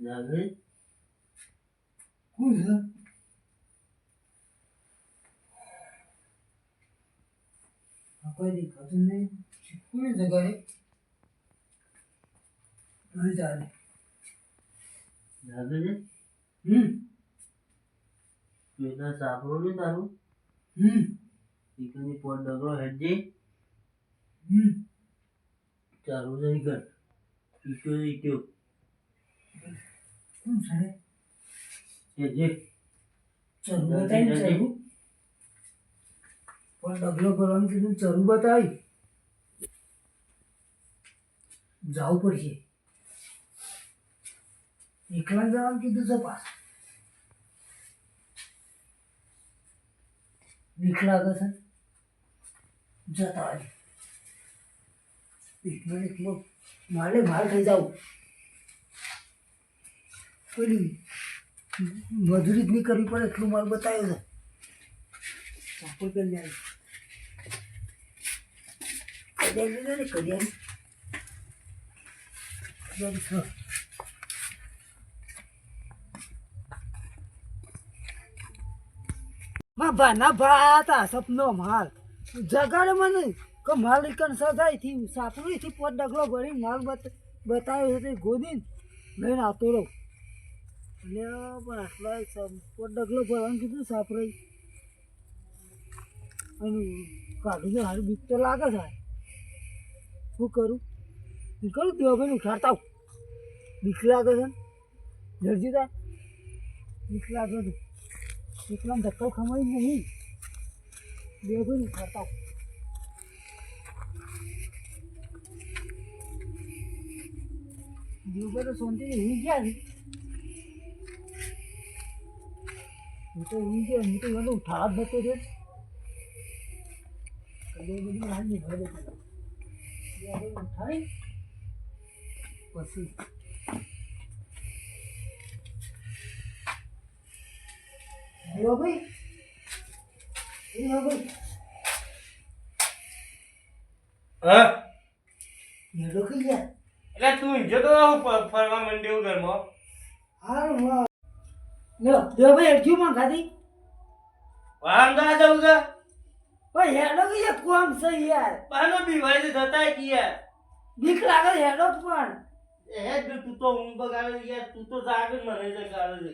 લાગે? કોણ છે? આ કોઈ દેખાતું નહીં કોને જગાડે? નહીં ચાલે. લાગે છે? હમ. પેલા સાપરો ને તારું. હમ. ચિકનની પોટ ડગરો હેડજે. હમ. ચાલુ નહીં કર ચરુ બતાવી ચરુ. પણ ડગલો કરવાનું કીધું ચરુ બતાવી. જવું પડશે. એકલા જવાનું કીધું છે પાસ બીક લાગે છે જતા હોય. એકલો એકલો મારે, માર થઈ જાવ પેલી મજૂરી જ નહીં કરવી પડે એટલું મારે બતાવ્યું છે. ચાપડ કરી લે કડિયારી લે ને કડિયારી કડિયારી છ માં ભાના ભા હતા સપનો માલ જગાડે મને. કે માલ ઇકન સજાઈ થી સાપડી થી પોત ડગલો ભરી માલ બત બતાવ્યો છે ગોદીને, લઈને આવતો રહું. એટલે પણ આટલા પોત ડગલો ભરવાનું કીધું, સાપરાઈ. અને કાઢી હારી બીક તો લાગે છે. શું કરું? નીકળું કરું? દેવાભાઈ ઉઠાડતા બીક લાગે છે જડજી તા બીક લાગે છે. એકલા ધક્કો ખમાઈ નહીં. દેવાભાઈ ઉઠાડતા આવું દેવભાઈ તો શાંતિ હું ગયા હું તો હું ગયા હું તો એને ઉઠાડ જ નતો રહ્યો. કદી બધી હાલ ભરે પછી. દેવાભાઈ દેવાભાઈ હા? હેડો કઈ ગયા? એટલે તું જતો આવું ફરવા માંડ્યો ઘરમાં. હારું હા લો દેવાભાઈ અડધ્યું માં ખાધી વાંધા જવું છે? ઓય હેડો ગયા કોમ છે યાર. પાનો બીવાય થતા જતા યાર. બીક લાગે હેડો પણ. હે જો તું તો ઊંઘ બગાડે યાર તું તો જાગે જ મને છે ગાળે છે.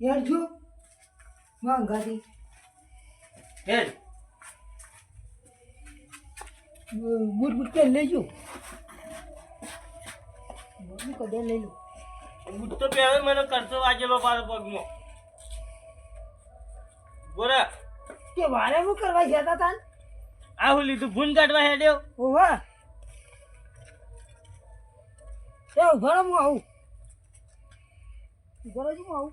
હેડજો. માં ખાધી હે બુટ બુટ કે લેજો બુટ કદે લઈ લો બુટ તો પહેરે મને કરતો વાજેલો પાડો પગમાં. બોરા. કે વારે હું કરવા જતા તા આ હું લીધું ભૂન કાઢવા હેડ્યો ઓવા તે ઊભા હું આવું. ઊભા રહો, હું આવું.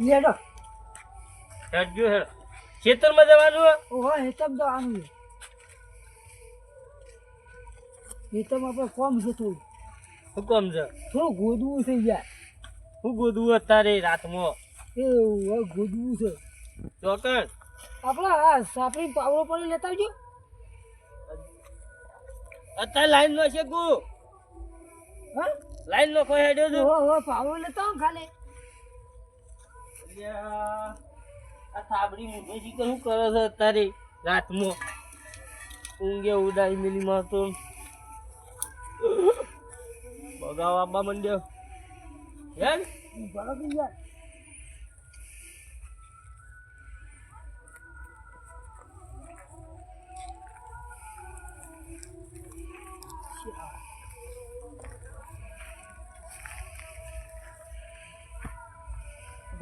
લેડો હેડજો હેડ ખેતરમાં જવાનું હે? ઓહો હેતમ તો છે. હેતમ આપણે કોમ છે થોડું. હું કોમ છે? થોડું ગોદવું થઈ જાય હું ગોદવું અત્યારે રાતમાં? એ હવે ગોદવું છે. ચોકન આપણે આ સાપરી પાવડો પણ લેતા આવજો. અત્યારે લાઈન નો છે ગુ. હા? લાઈન નો કોઈ હેડ્યો છું? હો હો પાવડો લેતા ખાલી. અલ્યા, આ થાબડી મૂકે છે કે શું કરે છે અત્યારે? રાતમાં. ઊંઘે ઉડાઈ તો. બગાવ આપવા મંડ્યો યાર બરાબર થઈ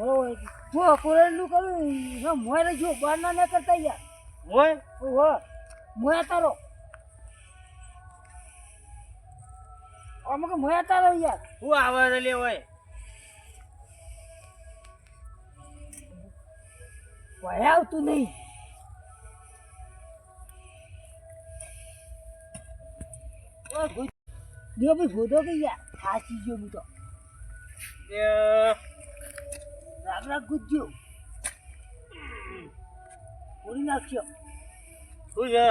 બરોબર જો કોરેલું કરું મોય જો બહાર ના કરતા યાર. મોય ઓહો મોયા તારો અમુક મોયા તારો યાર. હું આવે લે હોય? ભય આવતું નહીં. દેવ ભાઈ ભૂતો કે યાર? ગયો હું તો. એ, રાગ ગુજ્યો ફોડી નાખ્યો શું છે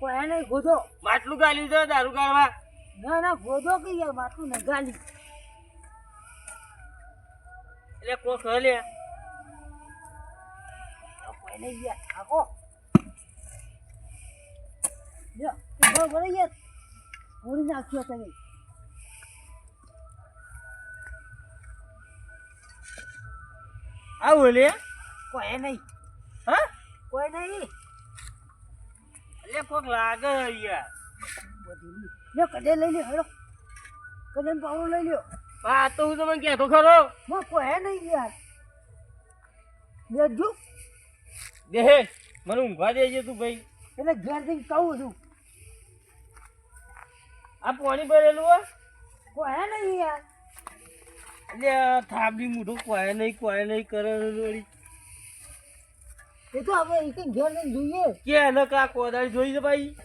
કોઈ એને ગોધો માટલું ગાલી છે દારૂ કાઢવા ના ના ગોધો કે યાર માટલું ન ગાલી એટલે કોક હલે કોઈ નહીં યાર આખો લ્યો ભરે યાર ફોડી નાખ્યો તમે આવું હલે કોઈ નહીં. હા? કોઈ નહીં. એટલે કોક લાગે યાર લ્યો કદે લઈ લ્યો હેડો. કદે પાવડો લઈ લ્યો. આ તો હું તમને કહેતો ખરો. માં કોઈ નહીં યાર. બેઠજો દેહે મને ઊંઘવા દેજે તું ભાઈ. એટલે ઘેર જઈને કહું છું. આ પાણી ભરેલું હોય કોઈ નહીં યાર. એટલે થાબડી મોઢું કોઈ નહીં કોઈ નહીં કરે વળી એ તો આપણે એક ઘેર જઈને જોઈએ. કે એને કા કોદાળી જોઈ છે ભાઈ?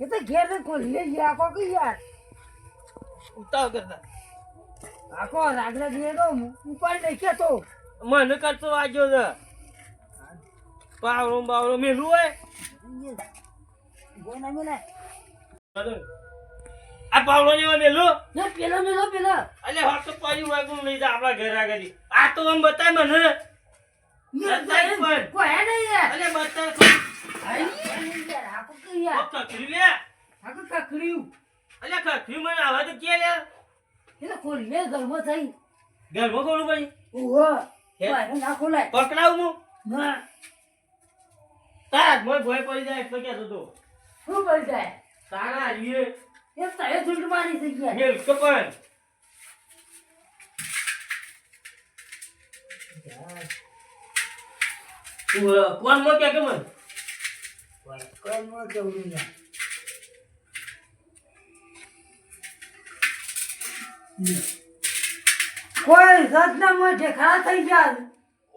એ તો ઘેર જઈને ખોલીએ જ આખો કે યાર? ઉતાવ કરતા. આખો રાગડા જોઈએ તો ઉપાડી નહીં કેતો મને કરતો વાગ્યો છે. પાવરો બાવરો મેલું હોય. ગોના મેલા. આ પાવડો લેવા મેલો ના પેલા મેલો પેલા. અલે હોટ તો પાણી વાગું લઈ જા આપણા ઘર આગળ. આ તો આમ બતાય મને. બતાય પણ. કોઈ નહીં યાર. અલે બતાય આઈ યાર આખો કે યાર. કખરી લે. આખો કાકડ્યું અલે કખરી મને આવા તો કે લે? એટલે ખોલીએ ઘરમાં થઈ. ઘરમાં કોણ ભાઈ? ઓહો હે? ના ખોલાય. પકડાવું હું? ના. તારા મોય ભોય પડી જાય એટલે કહેતો તો શું કરી જાય? તારા આવીએ કોણ મો કે કે કોઈ નો જવું યાર કોઈ રત્નમાં ઢેખા થઈ ગયા.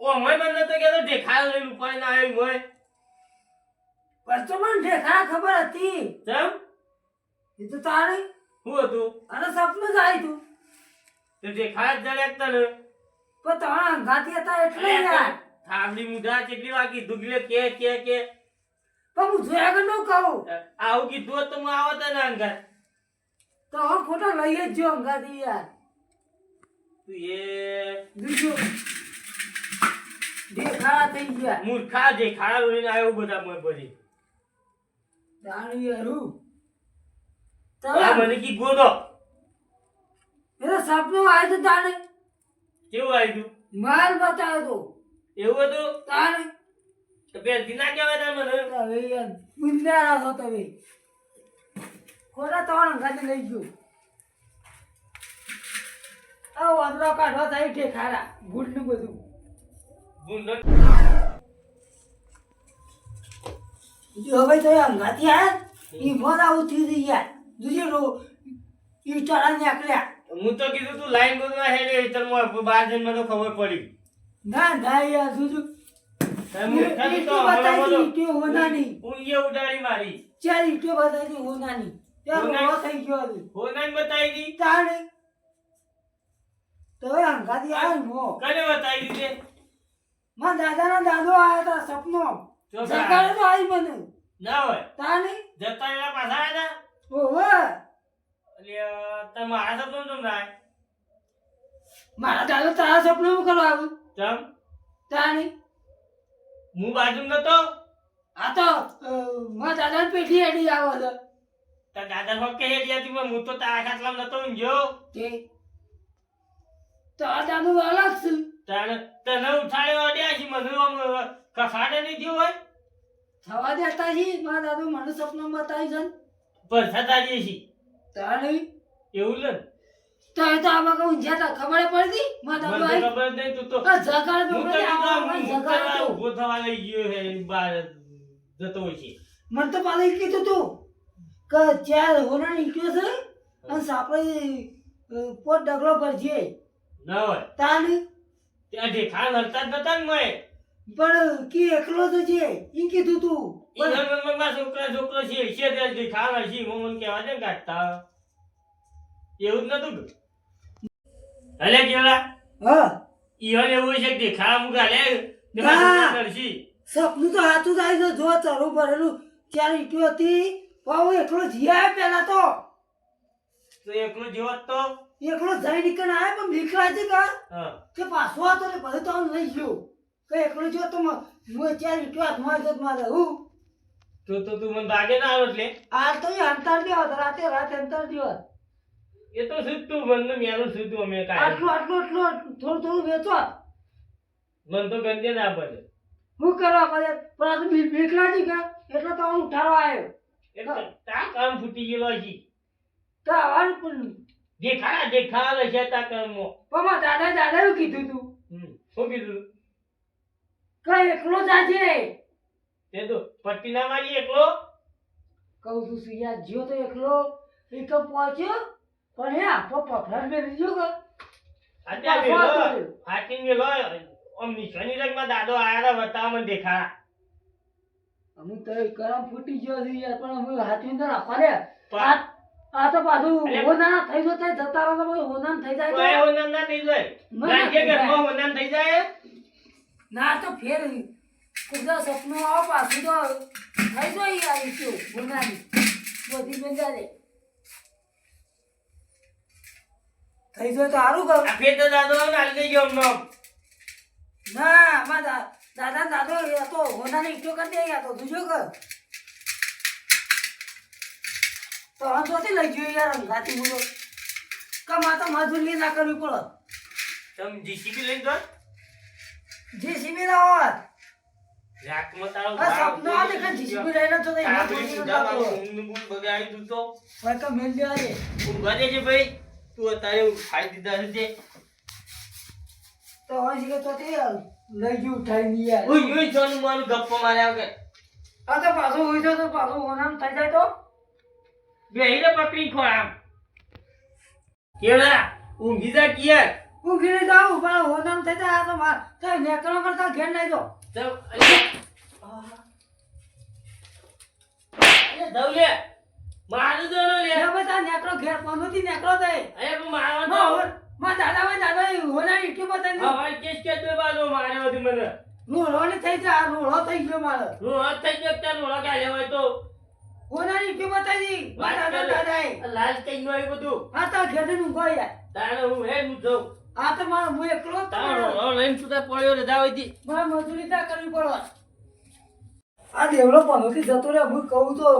ઓ મય મને તો કે તો દેખાય લઈને ઉપાય ના આવી મય પણ તો મને ઢેખા ખબર હતી? એ તો તારે. શું હતું? અને સપનું જ આવ્યું તે. દેખાય જ જડે તને. પણ તમારા અંગાથી હતા એટલે યાર. થાંભલી મુઢા કેટલી વાગી. દુગલે કે કે કે. પણ હું જોયા આગળ ન કહું. આવું કીધું તો હું આવત ને અંગર. તો હવે ખોટો લઈ જ જો અંગાથી યાર. તું એ બીજું. ઢેખા થઈ ગયા. મૂર્ખા દેખાડા લઈને આવ્યો બધા મોય પછી. દાણી યારું આ મને કી ગોદો એનો સપનું આવ્યું તો તાણે. કેવું આવ્યું માલ બતાવ્યો તો એવું હતું? તાણે. તો પેલથી ના કહેવાય તાર મને. હવે યાર તમે. ખોટા ત્રણ અંગાથી લઈ ગયો. આ વાંદરો કાઢવા થાય ઠેખારા ગુડનું બધું. ગુંડો જો હવે તો અંગાથી આયા ઈ મન આવું થયું હતું યાર દુજે રો. ઈ ચાળા નીકળ્યા હું તો કીધું તું લાઈન ગોદવા હેડે હેતરમાં બાર જણ મને ખબર પડી. ના ના યાર ઊંઘે ઉડાડી મારી. ચાર ઈટો બતાવી હોનાની? રોવા થઈ ગયો હોનાને બતાવી દી? તાણે. તો અંગાથી આવ્યો મો. કને બતાવી દી તે માં દાદાના દાદો આયા તા સપનો. સરકારે તો આવી મને. ના હોય. તાણે. જતા રહેલા પાછા આવ્યા ઓહો હતા એટલે તમે મારા સપનું કેમ ના? મારા દાદો તારા સપનું કરવા આવ્યું. ચમ? તાણે હું બાજુ નતો? આ તો મારા દાદાની પેઢી હેડી આવો છે. તાર દાદા ફક્ત હેડી હતી પણ હું તો તારા ખાટલામાં નતો ઊંઘ્યો તે. તારા દાદુ અલગ છે. તારે તને ઉઠાડ્યો અડ્યા છે મને આમ કફાડે નહીં થયું હોય? થવા દેતા છી મારા દાદુ મને સપનું બતાવી છે. પણ થતા જઈએ છીએ. તાણે? એવું લે. તો એ તો આમાં કહું જ્યાં ખબર પડી માતા મને ખબર નહીં તું તો જગાડ તો જગાડ કરવા થવા લઈ ગયો હે બહાર જતો હોય છે. મને તો પાલે ઈ કીધું તું કે ચાર હોના નીકળ્યો છે અને સાપડે પોત ડગલો પર છે ના હોય. તાન ત્યાં દેખા હરતા જ નતા ને પણ કે એકલો તો છે. એ કીધું તું. છોકરા છોકરો છે છે તે દેખા છે કાઢતા. એવું જ નતું કે? અલે કેવડા? હા. ઈવન એવું છે કે દેખા મુકા લે સપનું તો હાથું થાય છે જો ચરું ભરેલું ચાર ઈંટો હતી? પાવો એકલો જીયા પેલા તો. તો એકલો જીવત તો. એકલો જઈ નીકળ આવ્યા પણ બીક લાગી કા? હા. કે પાછો હતો ને પછી તો લઈ ગયો. કે એકલો જો તો હું ચાર ઈંટો હાથમાં જત મારે હું? તો તો તું મને ભાગે ના આવે એટલે? આ તો એ અંતર દેવત રાતે રાતે અંતર દેવત એ તો સીધું મને મેલું સીધું અમે કાય આટલું આટલું આટલું થોડું થોડું વેચો. મને તો ગંજે ના પડે. હું કરવા પડે? પણ આ તો બી- બીક લાગી કા એટલે તો હું ઉઠાડવા આવ્યો. એટલે તા કામ ફૂટી ગયેલો હજી. તો આવવાનું પણ દેખાડા દેખાડા છે તા કામમાં. પણ મારા દાદા કીધું તું? શું કીધું કઈ એકલો જાજે. તે તો પટ્ટી ના મારી એકલો. કહું છું સુયા જ્યો તો એકલો. એક પહોંચ્યો. પણ હે પપ્પા પફરાટ મે લીધો કે. અત્યારે આવ્યો. ફાટીને મેલો આમ નિશાની રંગમાં દાદો આયા વતા મને દેખા અમુક તો કરમ ફૂટી ગયો છે યાર પણ અમે હાથવી તો રાખવા રે આ તો પાછું હોનાના થઈ જતા જતા રહો તો હોનાન થઈ જાય તો. હોનાર ના થઈ જાય. ના કે. ઘરમાં હોનાર થઈ જાય? ના તો ફેર કુદા સપનું આવો પાછું તો થઈ યાર ઈ તો હોનાની બધી બંધા દે થઈ જાય તો સારું આ ફેર તો દાદો નાલી ગયો અમને ના દા- દાદા દાદો એ તો હોનાને ઈટો કરી દે યાર તો તું કર તો હમ જોતી લઈ ગયો યાર રાતી બોલો કમા તો મજૂરી ના કરવી પડે. તમે જીસીબી લઈને જો જે સીમી ના તારો સપનો આ દેખા જીસીબી લઈને તો નહીં સુધા બગાડી તું તો. ભાઈ કા મેલ દેવા દે. ઊંઘવા દેજે ભાઈ. તું અત્યારે ખાઈ દીધા છે તે. તો હવે શીખે તો તે લઈ ગયું ઉઠાઈ નહીં યાર. ઓય ઓય જોનું મારું ગપ્પો માર્યા કે. આ તો પાછો હોય તો પાછો હોનામ થઈ જાય તો. બેહીને પકડી આમ કેવડા ઊંઘી જા કિયાર હું ઘેરે જાઉં પણ હોનામ થઈ જાય. આ તો માર તો નેકળો કરતા ઘેર લઈ જો ધવલે મારું તો લે. બધા નેકળો ઘેર. પનોતી નેકળો એ. અરે પણ માં દાદા માં દાદા એ હોનાની ઈટી દીધી. હવે કેસ કે બે બાજુ માર્યો મને. રોળો થઈ જાય આ રોળો થઈ ગયો મારો. હું થઈ ગયો ત્યાં લોડા કાઢ્યા હોય તો. હોનાની કિંમત આવી દીધી. માં વાત દાદા કરે. આ લાલ કઈ નું આવ્યું બધું. આ તો ઘેરનું યાર. તારે હું હે હું જઉં. આ તો મારો હું એકલો તારો લઈને તું પડ્યો રે જાવ તી મારે મજૂરી તા કરવી પડો. આ દેવડો પનોતી જતો રે હું કહું તો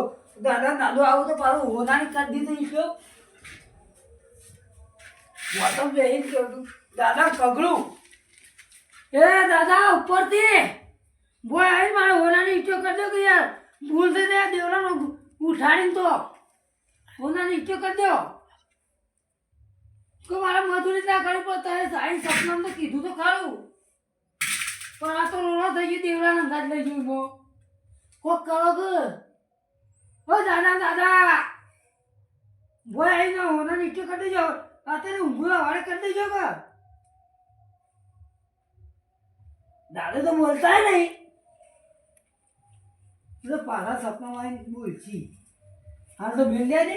દાદા નાનો આવું તો પાછું હોનાની કરી દીધું ઈટો મોટો બેહીન કહેતું દાદા કગડું એ દાદા ઉપરથી. બોય આવી મારે હોનાની ઈટો કરી દો કે યાર. ભૂલ થઈ જાય દેવડાનો ઉઠાડીને તો હોનાની ઈટો કરી દો. કે મારે મજૂરી ના કરવી પડે તારે સાઈ સપનામાં તો કીધું તો ખરું. પણ આ તો રોડો થઈ ગયું દેવડાનો અંદાજ લઈ ગયું મો કોક કરો કે, ઓ દાદા દાદા બોય આવીને હોના નીચે કરી દેજો. અત્યારે ઊંઘું વાળે કરી દેજો કે. દાદા તો બોલતા નહીં. એટલે પાછા સપનામાં આવીને બોલશી હા તો મિલ જાય ને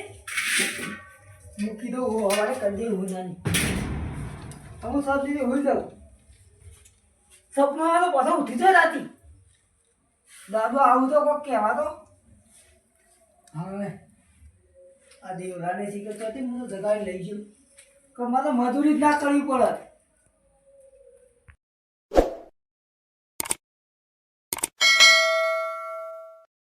મૂકી દો હવારે કંજે હું હોનાની હું સબ દીધી હોઈ જાઉં સપનામાં તો પાછા ઉઠી તો રાતી દાદો આવું તો કોક કહેવા તો હવે આ દેવરાને શીખર હતી હું તો જગાડી લઈ ગયો કે મારે તો મજૂરી જ ના કરવી પડે